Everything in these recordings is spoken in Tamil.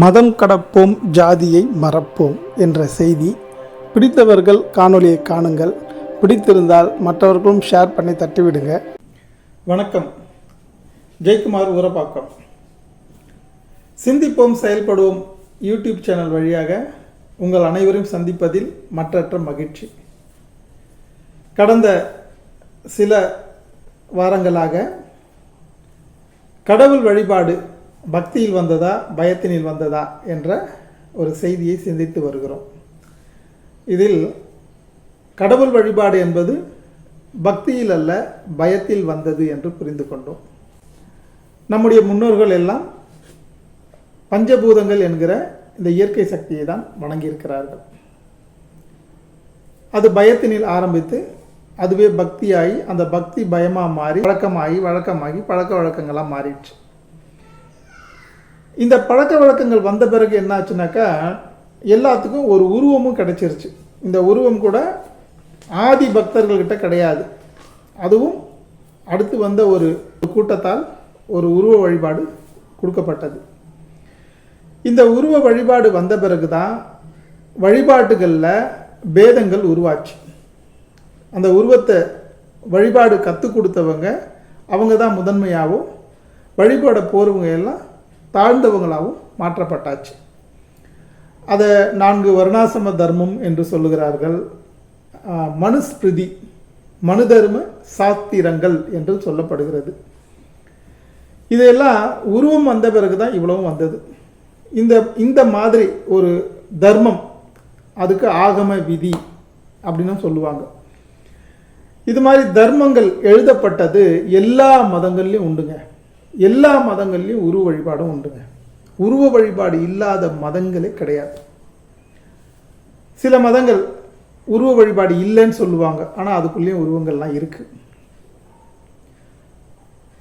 மதம் கடப்போம் ஜாதியை மறப்போம் என்ற செய்தி பிடித்தவர்கள் காணொலியை காணுங்கள். பிடித்திருந்தால் மற்றவர்களும் ஷேர் பண்ணி தட்டிவிடுங்க. வணக்கம். ஜெயக்குமார் ஊரப்பாக்கம் சிந்திப்போம் செயல்படுவோம் யூடியூப் சேனல் வழியாக உங்கள் அனைவரையும் சந்திப்பதில் மற்றற்ற மகிழ்ச்சி. கடந்த சில வாரங்களாக கடவுள் வழிபாடு பக்தியில் வந்ததா பயத்தினில் வந்ததா என்ற ஒரு செய்தியை சிந்தித்து வருகிறோம். இதில் கடவுள் வழிபாடு என்பது பக்தியில் அல்ல பயத்தில் வந்தது என்று புரிந்து கொண்டோம். நம்முடைய முன்னோர்கள் எல்லாம் பஞ்சபூதங்கள் என்கிற இந்த இயற்கை சக்தியை தான் வணங்கியிருக்கிறார்கள். அது பயத்தினில் ஆரம்பித்து அதுவே பக்தியாகி அந்த பக்தி பயமாக மாறி வழக்கமாகி வழக்கமாகி பழக்க வழக்கங்களாக மாறிடுச்சு. இந்த பழக்க வழக்கங்கள் வந்த பிறகு என்னாச்சுனாக்கா எல்லாத்துக்கும் ஒரு உருவமும் கிடைச்சிருச்சு. இந்த உருவம் கூட ஆதி பக்தர்கள்கிட்ட கிடையாது. அதுவும் அடுத்து வந்த ஒரு கூட்டத்தால் ஒரு உருவ வழிபாடு கொடுக்கப்பட்டது. இந்த உருவ வழிபாடு வந்த பிறகு தான் வழிபாட்டுகளில் பேதங்கள் உருவாச்சு. அந்த உருவத்தை வழிபாடு கற்றுக் கொடுத்தவங்க அவங்க தான் முதன்மையாகவும் வழிபாட போகிறவங்க எல்லாம் தாழ்ந்தவங்களாகவும் மாற்றப்பட்டாச்சு. அதை நான்கு வருணாசிரம தர்மம் என்று சொல்லுகிறார்கள். மனுஸ்பிருதி மனு தர்ம சாத்திரங்கள் என்று சொல்லப்படுகிறது. இதையெல்லாம் உருவம் வந்த பிறகு தான் இவ்வளவும் வந்தது. இந்த இந்த மாதிரி ஒரு தர்மம் அதுக்கு ஆகம விதி அப்படின்னு சொல்லுவாங்க. இது மாதிரி தர்மங்கள் எழுதப்பட்டது எல்லா மதங்கள்லையும் உண்டுங்க. எல்லா மதங்கள்லேயும் உருவ வழிபாடும் உண்டுங்க. உருவ வழிபாடு இல்லாத மதங்களே கிடையாது. சில மதங்கள் உருவ வழிபாடு இல்லைன்னு சொல்லுவாங்க. ஆனால் அதுக்குள்ளேயும் உருவங்கள்லாம் இருக்கு.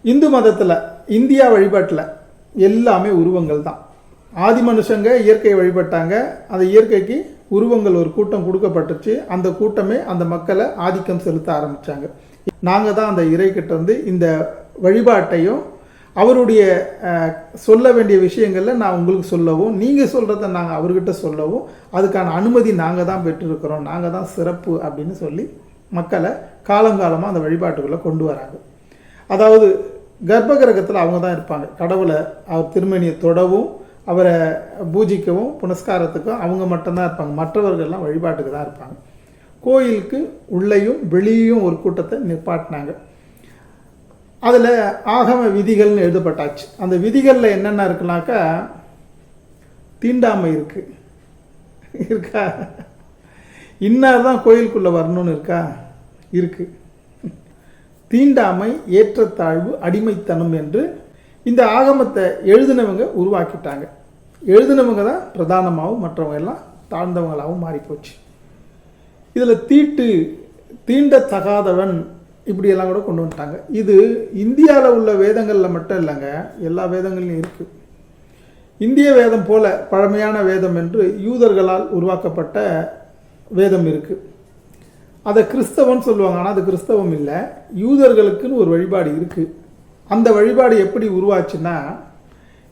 இந்து மதத்தில் இந்தியா வழிபாட்டில் எல்லாமே உருவங்கள் தான் ஆதி மனுஷங்க இயற்கையை வழிபட்டாங்க. அந்த இயற்கைக்கு உருவங்கள் ஒரு கூட்டம் கொடுக்கப்பட்டுச்சு. அந்த கூட்டமே அந்த மக்களை ஆதிக்கம் செலுத்த ஆரம்பிச்சாங்க. நாங்கள் தான் அந்த இறைக்கிட்ட வந்து இந்த வழிபாட்டையும் அவருடைய சொல்ல வேண்டிய விஷயங்களில் நான் உங்களுக்கு சொல்லவும் நீங்கள் சொல்கிறத நாங்கள் அவர்கிட்ட சொல்லவும் அதுக்கான அனுமதி நாங்கள் தான் பெற்றிருக்கிறோம் நாங்கள் தான் சிறப்பு அப்படின்னு சொல்லி மக்களை காலங்காலமாக அந்த வழிபாட்டுக்குள்ளே கொண்டு வராங்க. அதாவது கர்ப்ப கிரகத்தில் அவங்க தான் இருப்பாங்க. கடவுளை அவர் திருமணியை தொடவும் அவரை பூஜிக்கவும் புனஸ்காரத்துக்கும் அவங்க மட்டும்தான் இருப்பாங்க. மற்றவர்கள்லாம் வழிபாட்டுக்கு தான் இருப்பாங்க. கோயிலுக்கு உள்ளேயும் வெளியும் ஒரு கூட்டத்தை நிப்பாட்டினாங்க. அதில் ஆகம விதிகள்னு எழுதப்பட்டாச்சு. அந்த விதிகளில் என்னென்ன இருக்குனாக்கா தீண்டாமை இருக்குது இருக்கா? இன்னார் தான் கோயிலுக்குள்ளே வரணும்னு இருக்கா? இருக்குது தீண்டாமை ஏற்றத்தாழ்வு அடிமைத்தனம் என்று இந்த ஆகமத்தை எழுதினவங்க உருவாக்கிட்டாங்க. எழுதினவங்க தான் பிரதானமாகவும் மற்றவங்க எல்லாம் தாழ்ந்தவங்களாகவும் மாறிப்போச்சு. இதில் தீட்டு தீண்டத்தகாதவன் இப்படியெல்லாம் கூட கொண்டு வந்துட்டாங்க. இது இந்தியாவில் உள்ள வேதங்களில் மட்டும் இல்லைங்க எல்லா வேதங்கள்லையும் இருக்குது இந்திய வேதம் போல பழமையான வேதம் என்று யூதர்களால் உருவாக்கப்பட்ட வேதம் இருக்குது அதை கிறிஸ்தவன் சொல்லுவாங்க ஆனால் அது கிறிஸ்தவம் இல்லை. யூதர்களுக்குன்னு ஒரு வழிபாடு இருக்குது அந்த வழிபாடு எப்படி உருவாச்சுன்னா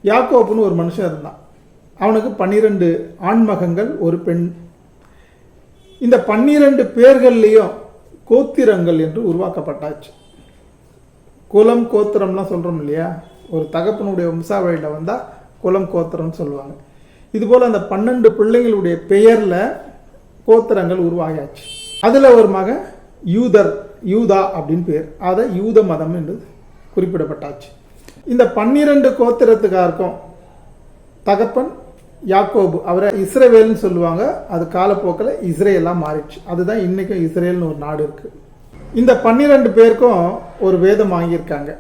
யாக்கோப்புன்னு ஒரு மனுஷன் இருந்தான். அவனுக்கு பன்னிரெண்டு ஆண்மகங்கள் ஒரு பெண். இந்த பன்னிரெண்டு பேர்கள்லேயும் கோத்திரங்கள் என்று உருவாக்கப்பட்டாச்சு. குலம் கோத்திரம்லாம் சொல்கிறோம் இல்லையா? ஒரு தகப்பனுடைய வம்சாவழியில் வந்தால் குலம் கோத்திரம்னு சொல்லுவாங்க. இதுபோல் அந்த பன்னெண்டு பிள்ளைங்களுடைய பெயரில் கோத்திரங்கள் உருவாகியாச்சு. அதில் ஒரு மகன் யூதர் யூதா அப்படின்னு பேர். அதை யூத மதம் என்று குறிப்பிடப்பட்டாச்சு. இந்த பன்னிரண்டு கோத்திரத்துக்காருக்கும் தகப்பன் யாக்கோபு அவரை இஸ்ரேவேல்னு சொல்லுவாங்க. அது காலப்போக்கில் இஸ்ரேலாக மாறிடுச்சு. அதுதான் இன்றைக்கும் இஸ்ரேல்னு ஒரு நாடு இருக்குது இந்த பன்னிரெண்டு பேருக்கும் ஒரு வேதம் வாங்கியிருக்காங்க.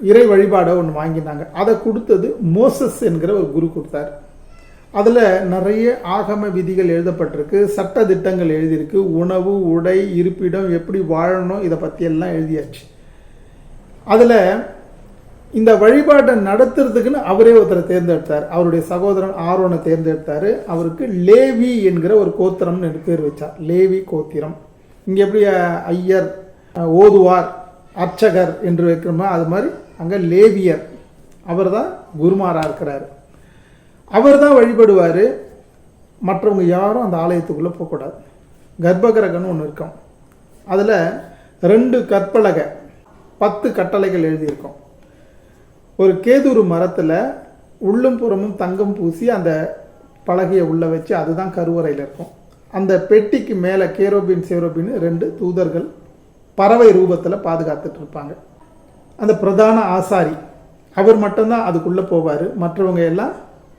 இறை வழிபாடை ஒன்று வாங்கினாங்க அதை கொடுத்தது மோசஸ் என்கிற ஒரு குரு கொடுத்தார். அதில் நிறைய ஆகம விதிகள் எழுதப்பட்டிருக்கு சட்ட திட்டங்கள் எழுதியிருக்கு. உணவு உடை இருப்பிடம் எப்படி வாழணும் இதை பற்றியெல்லாம் எழுதியாச்சு. அதில் இந்த வழிபாட்டை நடத்துறதுக்குன்னு அவரே ஒருத்தரை தேர்ந்தெடுத்தார். அவருடைய சகோதரன் ஆரோனை தேர்ந்தெடுத்தார். அவருக்கு லேவி என்கிற ஒரு கோத்திரம்னு பேர் வச்சார். லேவி கோத்திரம். இங்கே எப்படி ஐயர் ஓதுவார் அர்ச்சகர் என்று வைக்கிறோமோ அது மாதிரி அங்கே லேவியர். அவர் தான் குருமாராக இருக்கிறார். அவர் தான் வழிபடுவார். மற்றவங்க யாரும் அந்த ஆலயத்துக்குள்ளே போகக்கூடாது. கர்ப்பகிரகன்னு ஒன்று இருக்கும். அதில் ரெண்டு கற்பலகை பத்து கட்டளைகள் எழுதியிருக்கோம். ஒரு கேதுரு மரத்தில் உள்ளும் புறமும் தங்கம் பூசி அந்த பலகையை உள்ளே வச்சு அதுதான் கருவறையில் இருக்கும். அந்த பெட்டிக்கு மேலே கேரோபின் சேரோபின் ரெண்டு தூதர்கள் பறவை ரூபத்தில் பாதுகாத்துட்டு இருப்பாங்க. அந்த பிரதான ஆசாரி அவர் மட்டும்தான் அதுக்குள்ளே போவார். மற்றவங்க எல்லாம்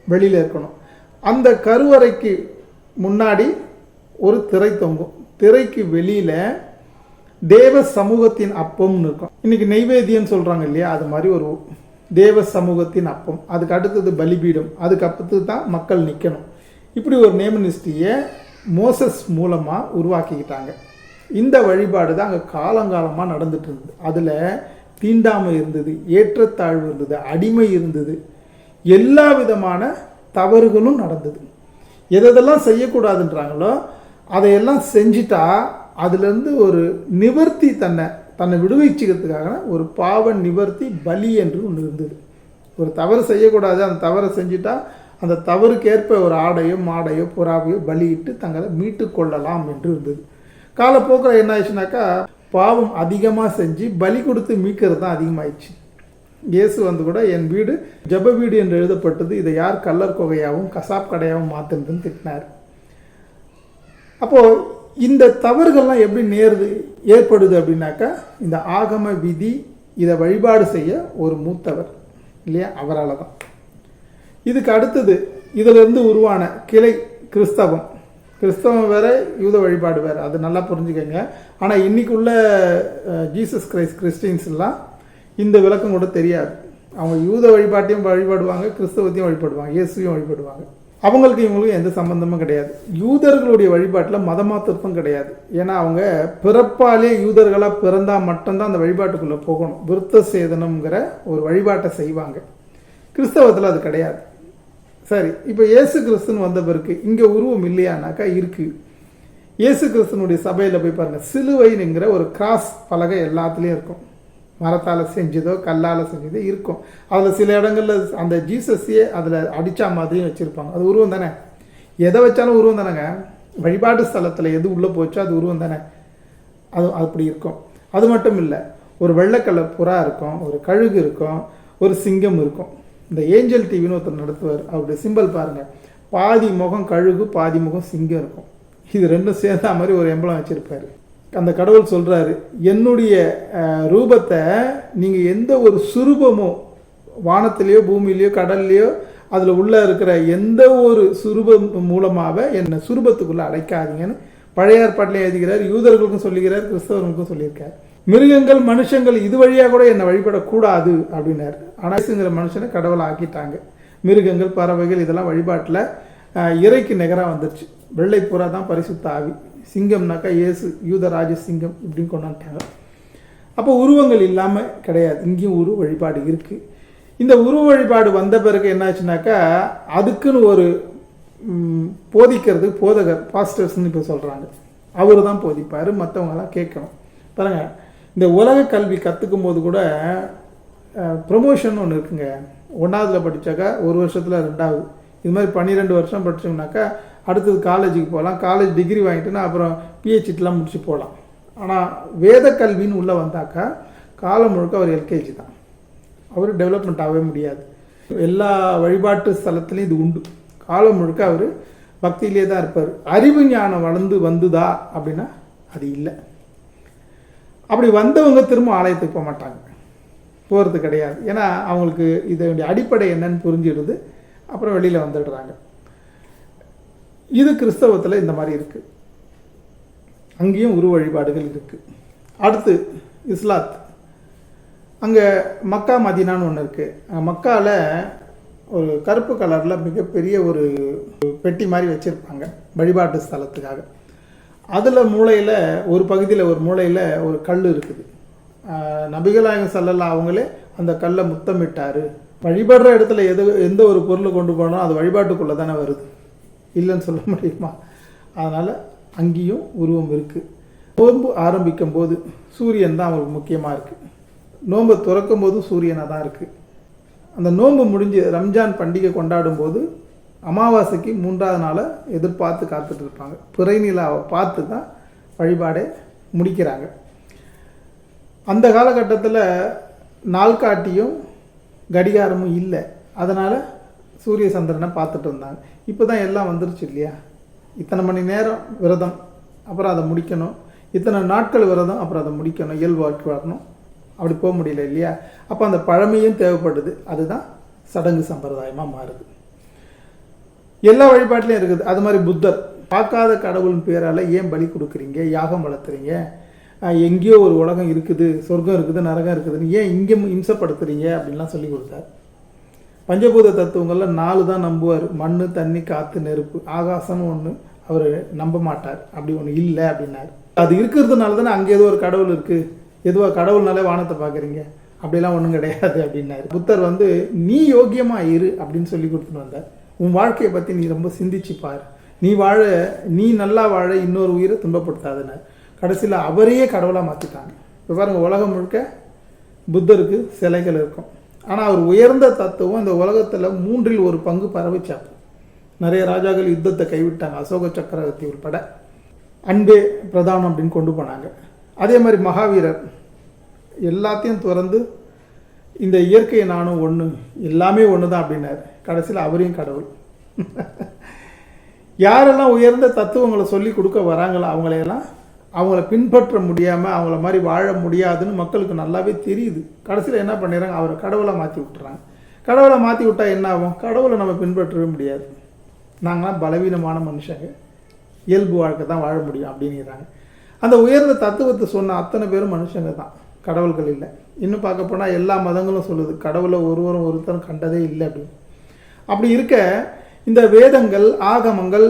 வெளியில் இருக்கணும். அந்த கருவறைக்கு முன்னாடி ஒரு திரை தொங்கும். திரைக்கு வெளியில் தேவ சமூகத்தின் அப்பம்னு இருக்கும். இன்றைக்கி நெய்வேத்தியம்னு சொல்கிறாங்க இல்லையா? அது மாதிரி ஒரு தேவ சமூகத்தின் அப்பம். அதுக்கு அடுத்தது பலிபீடம். அதுக்கு அடுத்தது தான் மக்கள் நிற்கணும் இப்படி ஒரு நேமனிஸ்டியை மோசஸ் மூலமாக உருவாக்கிக்கிட்டாங்க. இந்த வழிபாடு தான் அங்கே காலங்காலமாக நடந்துட்டு இருந்தது. அதில் தீண்டாமை இருந்தது ஏற்றத்தாழ்வு இருந்தது அடிமை இருந்தது. எல்லா விதமான தவறுகளும் நடந்தது. எதெல்லாம் செய்யக்கூடாதுன்றாங்களோ அதையெல்லாம் செஞ்சிட்டா அதுலேருந்து ஒரு நிவர்த்தி தன்னை தன்னை விடுவிச்சுக்கிறதுக்காக ஒரு பாவ நிவர்த்தி பலி என்று ஒன்று இருந்தது. ஒரு தவறு செய்யக்கூடாது அந்த தவறை செஞ்சுட்டா அந்த தவறுக்கேற்ப ஒரு ஆடையோ மாடையோ புறாவையோ பலியிட்டு தங்களை மீட்டு கொள்ளலாம் என்று இருந்தது. காலப்போக்கில் என்ன ஆயிடுச்சுனாக்கா பாவம் அதிகமாக செஞ்சு பலி கொடுத்து மீட்கிறது தான் அதிகமாயிடுச்சு. இயேசு வந்து கூட என் வீடு ஜெப வீடு என்று எழுதப்பட்டது. இதை யார் கல்லர் கொகையாகவும் கசாப் கடையாகவும் மாற்றுனதுன்னு திட்டினார். அப்போது இந்த தவறுகள்லாம் எப்படி நேருது ஏற்படுது அப்படின்னாக்கா இந்த ஆகம விதி இதை வழிபாடு செய்ய ஒரு மூத்தவர் இல்லையா? அவரால் தான் இதுக்கு அடுத்தது இதிலிருந்து உருவான கிளை கிறிஸ்தவம். கிறிஸ்தவம் வேற யூத வழிபாடு வேற. அது நல்லா புரிஞ்சுக்கங்க. ஆனால் இன்னைக்கு உள்ள ஜீசஸ் கிரைஸ்ட் கிறிஸ்டின்ஸ்லாம் இந்த விளக்கம் கூட தெரியாது. அவங்க யூத வழிபாட்டையும் வழிபாடுவாங்க கிறிஸ்தவத்தையும் வழிபடுவாங்க இயேசுவையும் வழிபடுவாங்க. அவங்களுக்கு இவங்களுக்கும் எந்த சம்பந்தமும் கிடையாது. யூதர்களுடைய வழிபாட்டில் மதமாத்திருத்தம் கிடையாது. ஏன்னா அவங்க பிறப்பாலே யூதர்களாக பிறந்தால் மட்டும்தான் அந்த வழிபாட்டுக்குள்ளே போகணும். விருத்த சேதனம்ங்கிற ஒரு வழிபாட்டை செய்வாங்க. கிறிஸ்தவத்தில் அது கிடையாது. சரி இப்போ இயேசு கிறிஸ்துன்னு வந்த பிறகு இங்கே உருவம் இல்லையானாக்கா இருக்குது இயேசு கிறிஸ்துனுடைய சபையில் போய் பாருங்கள் சிலுவைனுங்கிற ஒரு கிராஸ் பலகை எல்லாத்துலேயும் இருக்கும். மரத்தால் செஞ்சதோ கல்லால் செஞ்சதோ இருக்கும். அதில் சில இடங்களில் அந்த ஜீசஸையே அதில் அடித்தா மாதிரியும் வச்சுருப்பாங்க. அது உருவம் தானே? எதை வச்சாலும் உருவம் தானேங்க? வழிபாட்டு ஸ்தலத்தில் எது உள்ளே போச்சோ அது உருவம் தானே? அது அப்படி இருக்கும். அது மட்டும் இல்லை ஒரு வெள்ளைக்கலர் புறா இருக்கும் ஒரு கழுகு இருக்கும் ஒரு சிங்கம் இருக்கும். இந்த ஏஞ்சல் டிவின்னு ஒருத்தர் நடத்துவார். அவருடைய சிம்பல் பாருங்கள் பாதி முகம் கழுகு பாதி முகம் சிங்கம் இருக்கும். இது ரெண்டும் சேர்ந்த மாதிரி ஒரு எம்பளம் வச்சுருப்பார். அந்த கடவுள் சொல்கிறாரு என்னுடைய ரூபத்தை நீங்கள் எந்த ஒரு சுரூபமோ வானத்திலேயோ பூமியிலேயோ கடல்லையோ அதில் உள்ளே இருக்கிற எந்த ஒரு சுரூபம் மூலமாக என்னை சுரூபத்துக்குள்ளே அழைக்காதீங்கன்னு பழைய ஏற்பாட்டிலே எழுதுகிறார் யூதர்களுக்கும் சொல்லுகிறார் கிறிஸ்தவர்களுக்கும் சொல்லியிருக்கார். மிருகங்கள் மனுஷங்கள் இது வழியாக கூட என்னை வழிபடக்கூடாது அப்படின்னார். ஆனால் மனுஷனை கடவுளை ஆக்கிட்டாங்க. மிருகங்கள் பறவைகள் இதெல்லாம் வழிபாட்டில் இறைக்கு நிகராக வந்துருச்சு. வெள்ளை புறா தான் பரிசுத்த ஆவி. சிங்கம்னாக்கா இயேசு யூதராஜ சிங்கம் இப்படின்னு கொண்டாண்டாங்க அப்போ உருவங்கள் இல்லாமல் கிடையாது. இங்கேயும் உருவ வழிபாடு இருக்குது இந்த உருவ வழிபாடு வந்த பிறகு என்னாச்சுனாக்கா அதுக்குன்னு ஒரு போதிக்கிறது போதகர் பாஸ்டர்ஸ்னு இப்போ சொல்கிறாங்க அவர் தான் போதிப்பார் மற்றவங்களாம் கேட்கணும். பாருங்கள் இந்த உலக கல்வி கற்றுக்கும் போது கூட ப்ரொமோஷன் ஒன்று இருக்குங்க. ஒன்றாவதுல படித்தாக்கா ஒரு வருஷத்தில் ரெண்டாவது. இது மாதிரி பன்னிரெண்டு வருஷம் படித்தோம்னாக்கா அடுத்தது காலேஜுக்கு போகலாம். காலேஜ் டிகிரி வாங்கிட்டுனா அப்புறம் பிஹெச்டிலாம் முடிச்சு போகலாம். ஆனால் வேத கல்வின்னு உள்ளே வந்தாக்கா காலம் முழுக்க அவர் எல்கேஜி தான். அவர் டெவலப்மெண்ட் ஆகவே முடியாது. எல்லா வழிபாட்டு ஸ்தலத்துலேயும் இது உண்டு. காலம் முழுக்க அவர் பக்தியிலே தான் இருப்பார். அறிவு ஞானம் வளர்ந்து வந்துதா அப்படின்னா அது இல்லை. அப்படி வந்தவங்க திரும்ப ஆலயத்துக்கு போக மாட்டாங்க. போகிறது கிடையாது. ஏன்னா அவங்களுக்கு இதனுடைய அடிப்படை என்னன்னு புரிஞ்சிடுது. அப்புறம் வெளியில் வந்துடுறாங்க. இது கிறிஸ்தவத்தில் இந்த மாதிரி இருக்குது அங்கேயும் உரு வழிபாடுகள் இருக்குது அடுத்து இஸ்லாத். அங்கே மக்கா மதினான்னு ஒன்று இருக்குது மக்காவில் ஒரு கருப்பு கலரில் மிகப்பெரிய ஒரு பெட்டி மாதிரி வச்சுருப்பாங்க வழிபாட்டு ஸ்தலத்துக்காக. அதில் மூலையில் ஒரு பகுதியில் ஒரு மூலையில் ஒரு கல் இருக்குது. நபிகளாயம் செல்லல அவங்களே அந்த கல்லை முத்தமிட்டார். வழிபடுற இடத்துல எது எந்த ஒரு பொருள் கொண்டு போனாலும் அது வழிபாட்டுக்குள்ளே தானே வருது. இல்லைன்னு சொல்ல முடியுமா? அதனால் அங்கேயும் உருவம் இருக்குது நோன்பு ஆரம்பிக்கும் போது சூரியன் தான் அவங்களுக்கு முக்கியமாக இருக்குது நோன்பை துறக்கும் போது சூரியனாக தான் இருக்குது அந்த நோன்பு முடிஞ்சு ரம்ஜான் பண்டிகை கொண்டாடும் போது அமாவாசைக்கு மூன்றாவது நாளை எதிர்பார்த்து காத்துட்டு இருப்பாங்க. பிறை நிலாவை பார்த்து தான் வழிபாடே முடிக்கிறாங்க. அந்த காலகட்டத்தில் நாள்காட்டியும் கடிகாரமும் இல்லை. அதனால் சூரிய சந்திரனை பார்த்துட்டு இருந்தாங்க. இப்போ தான் எல்லாம் வந்துருச்சு இல்லையா? இத்தனை மணி நேரம் விரதம் அப்புறம் அதை முடிக்கணும். இத்தனை நாட்கள் விரதம் அப்புறம் அதை முடிக்கணும். இயல்பு வாழ்க்கை வரணும். அப்படி போக முடியல இல்லையா? அப்போ அந்த பழமையும் தேவைப்படுது. அதுதான் சடங்கு சம்பிரதாயமாக மாறுது. எல்லா வழிபாட்டிலையும் இருக்குது. அது மாதிரி புத்தர். பார்க்காத கடவுளின் பேரால் ஏன் பலி கொடுக்குறீங்க? யாகம் வளர்த்துறீங்க எங்கேயோ ஒரு உலகம் இருக்குது சொர்க்கம் இருக்குது நரகம் இருக்குதுன்னு ஏன் இங்கே இம்சப்படுத்துறீங்க? அப்படின்லாம் சொல்லி கொடுத்தார். பஞ்சபூத தத்துவங்களில் நாலு தான் நம்புவார். மண் தண்ணி காற்று நெருப்பு. ஆகாசம்னு ஒன்று அவர் நம்ப மாட்டார். அப்படி ஒன்று இல்லை அப்படின்னாரு. அது இருக்கிறதுனால தானே அங்கே ஏதோ ஒரு கடவுள் இருக்குது எதுவாக கடவுள்னாலே வானத்தை பார்க்குறீங்க. அப்படிலாம் ஒன்றும் கிடையாது அப்படின்னாரு. புத்தர் வந்து நீ யோக்கியமாக இரு அப்படின்னு சொல்லி கொடுத்துட்டு வந்தார். உன் வாழ்க்கையை பற்றி நீ ரொம்ப சிந்திச்சு பார். நீ வாழ நீ நல்லா வாழ இன்னொரு உயிரை துன்பப்படுத்தாதுன்னார் கடைசியில் அவரையே கடவுளாக மாற்றிட்டாங்க இப்போ பாருங்கள் உலகம் முழுக்க புத்தருக்கு சிலைகள் இருக்கும். ஆனால் அவர் உயர்ந்த தத்துவம் இந்த உலகத்தில் மூன்றில் ஒரு பங்கு பரவிச்சார் நிறைய ராஜாக்கள் யுத்தத்தை கைவிட்டாங்க அசோக சக்கரவர்த்தி உட்பட அன்பே பிரதானம் அப்படின்னு கொண்டு போனாங்க. அதே மாதிரி மகாவீரர் எல்லாத்தையும் திறந்து இந்த இயற்கையை நானும் ஒன்று எல்லாமே ஒன்று தான் அப்படின்னாரு. கடைசியில் அவரையும் கடவுள். யாரெல்லாம் உயர்ந்த தத்துவங்களை சொல்லி கொடுக்க வராங்களோ அவங்களையெல்லாம் அவங்கள பின்பற்ற முடியாமல் அவங்கள மாதிரி வாழ முடியாதுன்னு மக்களுக்கு நல்லாவே தெரியுது. கடைசியில் என்ன பண்ணிடுறாங்க? அவரை கடவுளை மாற்றி விட்டுறாங்க. கடவுளை மாற்றி விட்டால் என்ன ஆகும்? கடவுளை நம்ம பின்பற்றவே முடியாது. நாங்களாம் பலவீனமான மனுஷங்க. இயல்பு வாழ்க்கை தான் வாழ முடியும் அப்படிங்கிறாங்க. அந்த உயர்ந்த தத்துவத்தை சொன்ன அத்தனை பேரும் மனுஷங்க தான். கடவுள்கள் இல்லை. இன்னும் பார்க்க போனால் எல்லா மதங்களும் சொல்லுது கடவுளை ஒருவரும் ஒருத்தரும் கண்டதே இல்லை அப்படின்னு. அப்படி இருக்க இந்த வேதங்கள் ஆகமங்கள்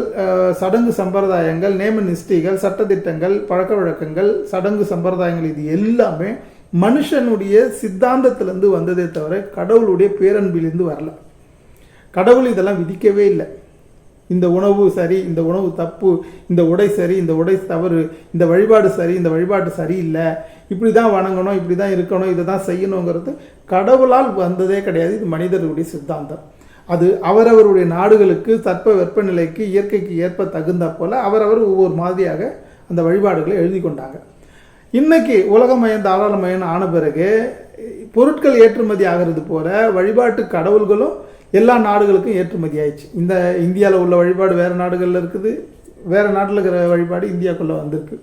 சடங்கு சம்பிரதாயங்கள் நேம நிஷ்டிகள் சட்டத்திட்டங்கள் பழக்க வழக்கங்கள் சடங்கு சம்பிரதாயங்கள் இது எல்லாமே மனுஷனுடைய சித்தாந்தத்திலேருந்து வந்ததே தவிர கடவுளுடைய பேரன்பிலிருந்து வரல. கடவுள் இதெல்லாம் விதிக்கவே இல்லை. இந்த உணவு சரி இந்த உணவு தப்பு இந்த உடை சரி இந்த உடை தவறு இந்த வழிபாடு சரி இந்த வழிபாடு சரியில்லை இப்படி தான் வணங்கணும் இப்படி தான் இருக்கணும் இதை தான் செய்யணுங்கிறது கடவுளால் வந்ததே கிடையாது இது மனிதர்களுடைய சித்தாந்தம். அது அவரவருடைய நாடுகளுக்கு தட்ப வெப்பநிலைக்கு இயற்கைக்கு ஏற்ப தகுந்த போல் அவரவர் ஒவ்வொரு மாதிரியாக அந்த வழிபாடுகளை எழுதி கொண்டாங்க இன்னைக்கு உலகமயம் தாராளமயம் ஆன பிறகு பொருட்கள் ஏற்றுமதி ஆகிறது போல வழிபாட்டு கடவுள்களும் எல்லா நாடுகளுக்கும் ஏற்றுமதி ஆயிடுச்சு. இந்த இந்தியாவில் உள்ள வழிபாடு வேறு நாடுகளில் இருக்குது வேறு நாட்டில் இருக்கிற வழிபாடு இந்தியாக்குள்ளே வந்திருக்கு.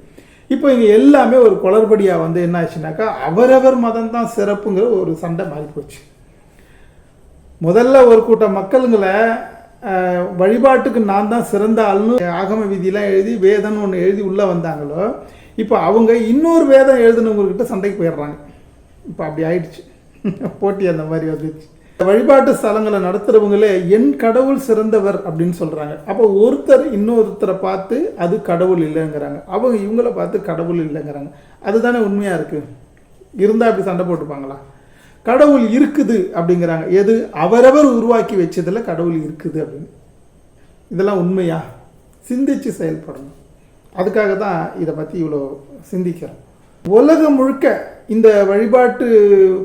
இப்போ இங்கே எல்லாமே ஒரு குளறுபடியாக வந்து என்ன ஆச்சுனாக்கா அவரவர் மதம் தான் சிறப்புங்கிற ஒரு சண்டை மாறி போச்சு முதல்ல ஒரு கூட்டம் மக்களுங்களை வழிபாட்டுக்கு நான் தான் சிறந்த ஆள்னு ஆகம விதியெலாம் எழுதி வேதம்னு ஒன்று எழுதி உள்ளே வந்தாங்களோ இப்போ அவங்க இன்னொரு வேதம் எழுதுனவங்கக்கிட்ட சண்டைக்கு போயிடுறாங்க. இப்போ அப்படி ஆயிடுச்சு. போட்டி அந்த மாதிரி வந்துச்சு. வழிபாட்டு ஸ்தலங்களை நடத்துகிறவங்களே என் கடவுள் சிறந்தவர் அப்படின்னு சொல்கிறாங்க அப்போ ஒருத்தர் இன்னொருத்தரை பார்த்து அது கடவுள் இல்லைங்கிறாங்க. அவங்க இவங்கள பார்த்து கடவுள் இல்லைங்கிறாங்க. அதுதானே உண்மையாக இருக்குது இருந்தால் அப்படி சண்டை போட்டுப்பாங்களா? கடவுள் இருக்குது அப்படிங்கிறாங்க. எது? அவரவர் உருவாக்கி வச்சதில் கடவுள் இருக்குது அப்படின்னு. இதெல்லாம் உண்மையா? சிந்திச்சு செயல்படணும். அதுக்காக தான் இதை பற்றி இவ்வளோ சிந்திக்கிறோம். உலகம் முழுக்க இந்த வழிபாட்டு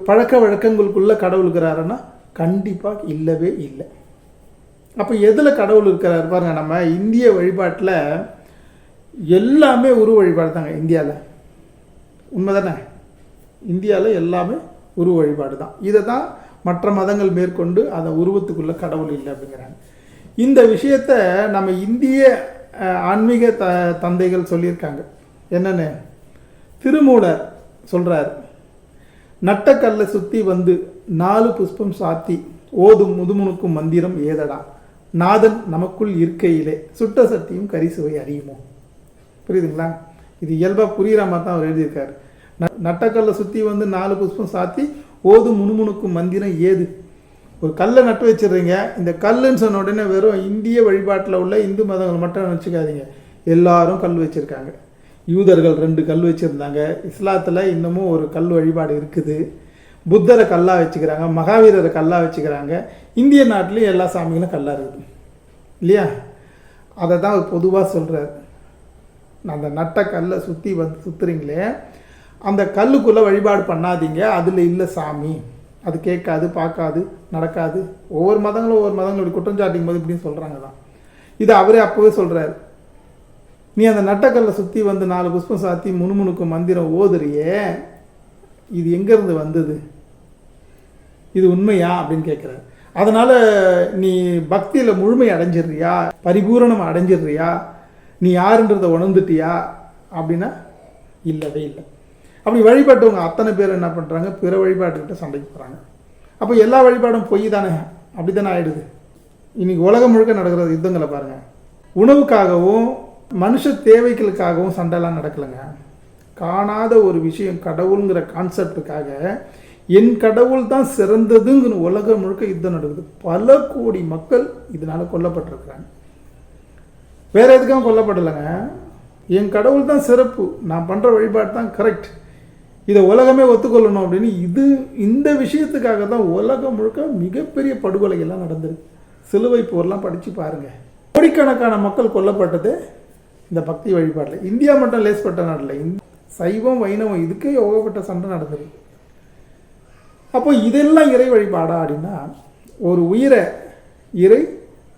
பழக்க வழக்கங்களுக்குள்ளே கடவுள் இருக்கிறாருன்னா கண்டிப்பாக இல்லவே இல்லை. அப்போ எதில் கடவுள் இருக்கிறார்? பாருங்க நம்ம இந்திய வழிபாட்டில் எல்லாமே உருவ வழிபாடு தாங்க இந்தியாவில் உண்மை தானே இந்தியாவில் எல்லாமே உருவ வழிபாடு தான். இதை தான் மற்ற மதங்கள் மேற்கொண்டு அந்த உருவத்துக்குள்ளே கடவுள் இல்லை அப்படிங்கிறாங்க. இந்த விஷயத்த நம்ம இந்திய ஆன்மீக த தந்தைகள் சொல்லியிருக்காங்க. என்னென்னு? திருமூலர் சொல்கிறார் நட்டக்கல்லை சுற்றி வந்து நாலு புஷ்பம் சாத்தி ஓதும் முதுமுணுக்கும் மந்திரம் ஏதடா? நாதன் நமக்குள் இருக்கையிலே சுட்ட சக்தியும் கரிசுவை அறியுமோ? புரியுதுங்களா? இது இயல்பாக புரிகிற மாதிரி தான் அவர் எழுதியிருக்காரு. நட்டக்கல்லை சுற்றி வந்து நாலு புஷ்பம் சாத்தி ஓது முணுமுணுக்கும் மந்திரம் ஏது? ஒரு கல்லை நட்டு வச்சிடுறீங்க. இந்த கல்லுன்னு சொன்ன உடனே வெறும் இந்திய வழிபாட்டில் உள்ள இந்து மதங்கள் மட்டும் வச்சுக்காதீங்க எல்லாரும் கல் வச்சுருக்காங்க. யூதர்கள் ரெண்டு கல் வச்சுருந்தாங்க. இஸ்லாத்தில் இன்னமும் ஒரு கல் வழிபாடு இருக்குது. புத்தரை கல்லாக வச்சுக்கிறாங்க. மகாவீரரை கல்லாக வச்சுக்கிறாங்க. இந்திய நாட்டிலையும் எல்லா சாமிகளும் கல்லாக இருக்குது. இல்லையா? அதை தான் அவர் பொதுவாக சொல்கிறார் அந்த நட்ட கல்லை சுற்றி வந்து சுற்றுறீங்களே அந்த கல்லுக்குள்ளே வழிபாடு பண்ணாதீங்க. அதில் இல்லை சாமி. அது கேட்காது பார்க்காது நடக்காது. ஒவ்வொரு மதங்களும் ஒவ்வொரு மதங்களும் இப்படி குற்றம் சாட்டிக்கும் போது இப்படின்னு சொல்கிறாங்க தான் இது அவரே அப்போவே சொல்கிறாரு நீ அந்த நட்டக்கல்லை சுற்றி வந்து நாலு புஷ்பம் சாத்தி முணுமுணுக்கு மந்திரம் ஓதுறியே. இது எங்கேருந்து வந்தது? இது உண்மையா அப்படின்னு கேட்குறாரு. அதனால் நீ பக்தியில் முழுமை அடைஞ்சிடுறியா? பரிபூரணம் அடைஞ்சிடுறியா? நீ யாருன்றதை உணர்ந்துட்டியா? அப்படின்னா இல்லவே இல்லை. அப்படி வழிபட்டவங்க அத்தனை பேர் என்ன பண்ணுறாங்க பிற வழிபாட்டுக்கிட்ட சண்டைக்கு போகிறாங்க அப்போ எல்லா வழிபாடும் பொய் தானே? அப்படி தானே ஆயிடுது. இன்னைக்கு உலகம் முழுக்க நடக்கிற யுத்தங்களை பாருங்க. உணவுக்காகவும் மனுஷ தேவைகளுக்காகவும் சண்டைலாம் நடக்கலைங்க. காணாத ஒரு விஷயம் கடவுளுங்கிற கான்செப்டுக்காக என் கடவுள் தான் சிறந்ததுங்கிற உலகம் முழுக்க யுத்தம் நடக்குது. பல கோடி மக்கள் இதனால் கொல்லப்பட்டிருக்கிறாங்க. வேறு எதுக்கும் கொல்லப்படலைங்க. என் கடவுள் தான் சிறப்பு. நான் பண்ணுற வழிபாடு தான் கரெக்ட் இதை உலகமே ஒத்துக்கொள்ளணும் அப்படின்னு இது இந்த விஷயத்துக்காக தான் உலகம் முழுக்க மிகப்பெரிய படுகொலைகள்லாம் நடந்திருக்கு. சிலுவை போர்லாம் படித்து பாருங்க. கோடிக்கணக்கான மக்கள் கொல்லப்பட்டது இந்த பக்தி வழிபாட்டில். இந்தியா மட்டும் லேஸ்பட்ட நாட்டில் இந்த சைவம் வைணவம் இதுக்கே யோகப்பட்ட சண்டை நடந்திருக்கு அப்போ இதெல்லாம் இறை வழிபாடா அப்படின்னா ஒரு உயிரை இறை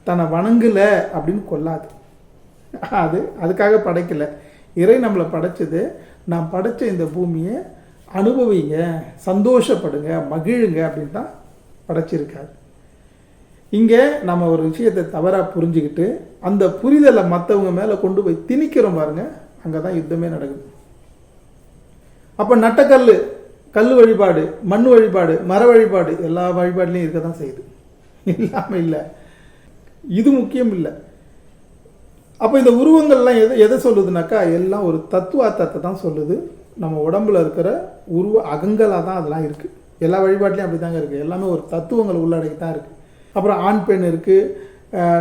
தன்னை வணங்கல அப்படின்னு கொல்லாது. அது அதுக்காக படைக்கல. இறை நம்மளை படைச்சது நான் படைச்ச இந்த பூமியை அனுபவிங்க சந்தோஷப்படுங்க மகிழுங்க அப்படின்னு தான் படைச்சிருக்காரு. இங்கே நம்ம ஒரு விஷயத்தை தவறாக புரிஞ்சுக்கிட்டு அந்த புரிதலை மற்றவங்க மேலே கொண்டு போய் திணிக்கிறோம் பாருங்க அங்கே தான் யுத்தமே நடக்குது. அப்போ நட்டக்கல் கல் வழிபாடு மண் வழிபாடு மர வழிபாடு எல்லா வழிபாடுலையும் இருக்க தான் செய்யுது. இல்லாமல் இல்லை. இது முக்கியம் இல்லை. அப்போ இந்த உருவங்கள்லாம் எது எதை சொல்லுதுனாக்கா எல்லாம் ஒரு தத்துவார்த்தத்தை தான் சொல்லுது. நம்ம உடம்புல இருக்கிற உருவ அகங்களாக தான் அதெல்லாம் இருக்குது எல்லா வழிபாட்லையும் அப்படி தாங்க இருக்குது எல்லாமே ஒரு தத்துவங்கள் உள்ளடக்கி தான் இருக்குது அப்புறம் ஆண் பெண் இருக்குது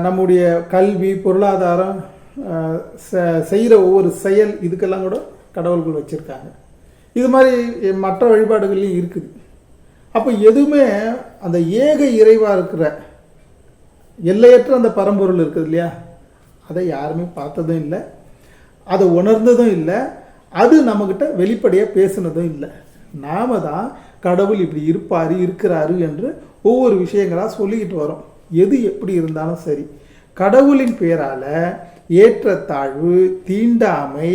நம்முடைய கல்வி பொருளாதாரம் செய்கிற ஒவ்வொரு செயல் இதுக்கெல்லாம் கூட கடவுள்கள் வச்சுருக்காங்க. இது மாதிரி மற்ற வழிபாடுகள்லையும் இருக்குது. அப்போ எதுவுமே அந்த ஏக இறைவாக இருக்கிற எல்லையற்ற அந்த பரம்பொருள் இருக்குது இல்லையா? அதை யாருமே பார்த்ததும் இல்லை. அதை உணர்ந்ததும் இல்லை. அது நம்மக்கிட்ட வெளிப்படையாக பேசுனதும் இல்லை. நாம தான் கடவுள் இப்படி இருப்பார் இருக்கிறாரு என்று ஒவ்வொரு விஷயங்களாக சொல்லிக்கிட்டு வரோம். எது எப்படி இருந்தாலும் சரி. கடவுளின் பேரால் ஏற்றத்தாழ்வு தீண்டாமை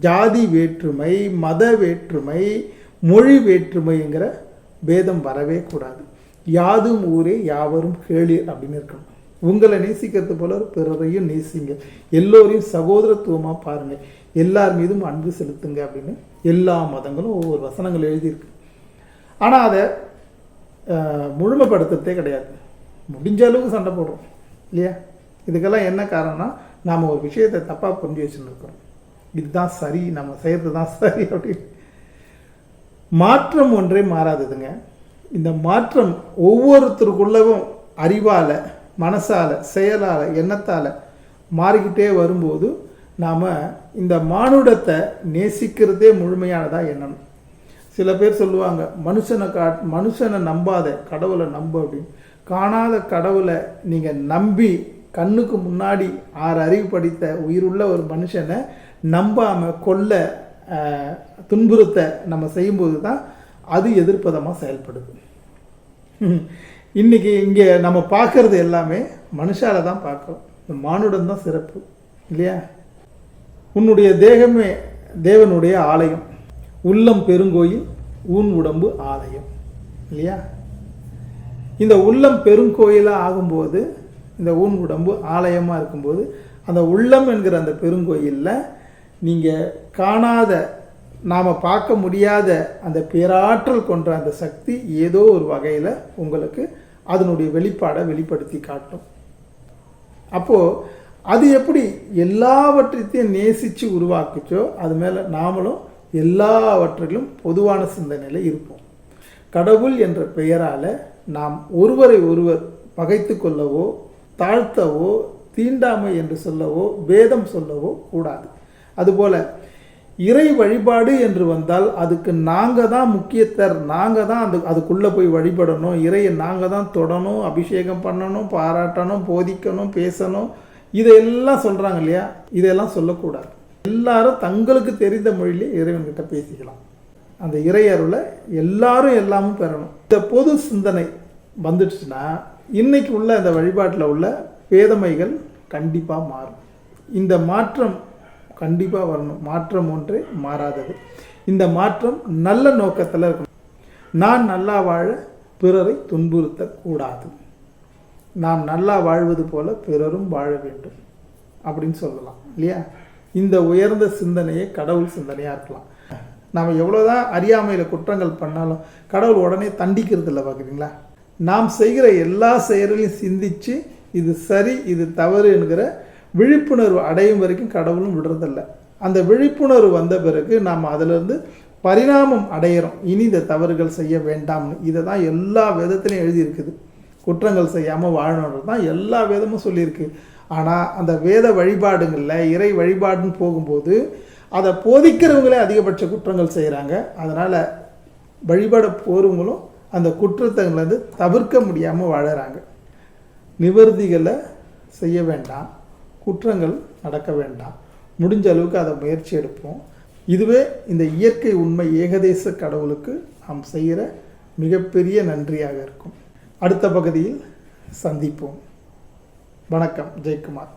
ஜாதி வேற்றுமை மத வேற்றுமை மொழி வேற்றுமைங்கிற பேதம் வரவே கூடாது. யாதும் ஊரே யாவரும் கேளீர் அப்படின்னு இருக்கணும். உங்களை நேசிக்கிறது போல பிறரையும் நேசிங்க. எல்லோரையும் சகோதரத்துவமாக பாருங்க. எல்லார் மீதும் அன்பு செலுத்துங்க அப்படின்னு எல்லா மதங்களும் ஒவ்வொரு வசனங்கள் எழுதியிருக்கு. ஆனால் அதை முழுமைப்படுத்துறதே கிடையாது. முடிஞ்ச அளவுக்கு சண்டை போடுறோம். இல்லையா? இதுக்கெல்லாம் என்ன காரணம்னா நாம் ஒரு விஷயத்தை தப்பாக புரிஞ்சு வச்சுருக்கோம் இதுதான் சரி நம்ம செய்கிறது தான் சரி அப்படின்னு. மாற்றம் ஒன்றே மாறாததுங்க. இந்த மாற்றம் ஒவ்வொருத்தருக்குள்ளவும் அறிவால் மனசால் செயலால் எண்ணத்தால் மாறிக்கிட்டே வரும்போது நாம் இந்த மானுடத்தை நேசிக்கிறதே முழுமையானதாக எண்ணணும். சில பேர் சொல்லுவாங்க மனுஷனை கா மனுஷனை நம்பாத கடவுளை நம்பு அப்படின்னு. காணாத கடவுளை நீங்கள் நம்பி கண்ணுக்கு முன்னாடி ஆறு அறிவு படித்த உயிருள்ள ஒரு மனுஷனை நம்பாமல் கொல்ல துன்புறுத்த நம்ம செய்யும்போது தான் அது எதிர்ப்பதமாக செயல்படுது. இன்றைக்கி இங்கே நம்ம பார்க்கறது எல்லாமே மனுஷால தான் பார்க்குறோம். இந்த மானுடன் தான் சிறப்பு இல்லையா? உன்னுடைய தேகமே தேவனுடைய ஆலயம் உள்ளம் பெருங்கோயில் ஊன் உடம்பு ஆலயம் இல்லையா? இந்த உள்ளம் பெருங்கோயிலாக ஆகும்போது இந்த ஊன் உடம்பு ஆலயமாக இருக்கும்போது அந்த உள்ளம் என்கிற அந்த பெருங்கோயிலில் நீங்கள் காணாத நாம் பார்க்க முடியாத அந்த பேராற்றல் கொண்ட அந்த சக்தி ஏதோ ஒரு வகையில் உங்களுக்கு அதனுடைய வெளிப்பாடை வெளிப்படுத்தி காட்டும். அப்போது அது எப்படி எல்லாவற்றையும் நேசித்து உருவாக்குச்சோ அது மேலே நாமளும் எல்லாவற்றிலும் பொதுவான சிந்தனையில் இருப்போம். கடவுள் என்ற பெயரால் நாம் ஒருவரை ஒருவர் பகைத்து கொள்ளவோ தாழ்த்தவோ தீண்டாமை என்று சொல்லவோ வேதம் சொல்லவோ கூடாது. அதுபோல் இறை வழிபாடு என்று வந்தால் அதுக்கு நாங்கள் தான் முக்கியத்தர் நாங்கள் தான் அந்த அதுக்குள்ளே போய் வழிபடணும் இறையை நாங்கள் தான் தொடணும் அபிஷேகம் பண்ணணும் பாராட்டணும் போதிக்கணும் பேசணும். இதையெல்லாம் சொல்கிறாங்க இல்லையா? இதெல்லாம் சொல்லக்கூடாது. எல்லாரும் தங்களுக்கு தெரிந்த மொழியிலே இறைவன்கிட்ட பேசிக்கலாம். அந்த இறை அருளை எல்லாரும் எல்லாமும் பெறணும். இந்த பொது சிந்தனை வந்துடுச்சுன்னா இன்னைக்கு உள்ள இந்த வழிபாட்டில் உள்ள பேதமைகள் கண்டிப்பாக மாறும். இந்த மாற்றம் கண்டிப்பாக வரணும். மாற்றம் ஒன்றே மாறாதது. இந்த மாற்றம் நல்ல நோக்கத்தில் இருக்கணும். நான் நல்லா வாழ பிறரை துன்புறுத்தக்கூடாது. நாம் நல்லா வாழ்வது போல பிறரும் வாழ வேண்டும் அப்படின்னு சொல்லலாம் இல்லையா? இந்த உயர்ந்த சிந்தனையே கடவுள் சிந்தனையாக இருக்கலாம். நாம் எவ்வளோதான் அறியாமையில் குற்றங்கள் பண்ணாலும் கடவுள் உடனே தண்டிக்கிறது இல்லை பார்க்குறீங்களா? நாம் செய்கிற எல்லா செயலையும் சிந்திச்சு இது சரி இது தவறு என்கிற விழிப்புணர்வு அடையும் வரைக்கும் கடவுளும் விடுறதில்ல. அந்த விழிப்புணர்வு வந்த பிறகு நாம் அதிலிருந்து பரிணாமம் அடையிறோம். இனி இந்த தவறுகள் செய்ய வேண்டாம்னு. இதை தான் எல்லா வேதத்திலையும் எழுதியிருக்குது. குற்றங்கள் செய்யாமல் வாழணுன்றது தான் எல்லா வேதமும் சொல்லியிருக்கு. ஆனால் அந்த வேத வழிபாடுங்களில் இறை வழிபாடுன்னு போகும்போது அதை போதிக்கிறவங்களே அதிகபட்ச குற்றங்கள் செய்கிறாங்க அதனால் வழிபாட போகிறவங்களும் அந்த குற்றத்தங்கலேருந்து தவிர்க்க முடியாமல் வாழறாங்க. நிவர்த்திகளை செய்ய வேண்டாம். குற்றங்கள் நடக்க வேண்டாம். முடிஞ்ச அளவுக்கு அதை முயற்சி எடுப்போம். இதுவே இந்த இயற்கை உண்மை ஏகதேச கடவுளுக்கு நாம் செய்கிற மிகப்பெரிய நன்றியாக இருக்கும். அடுத்த பகுதியில் சந்திப்போம். வணக்கம். ஜெயக்குமார்.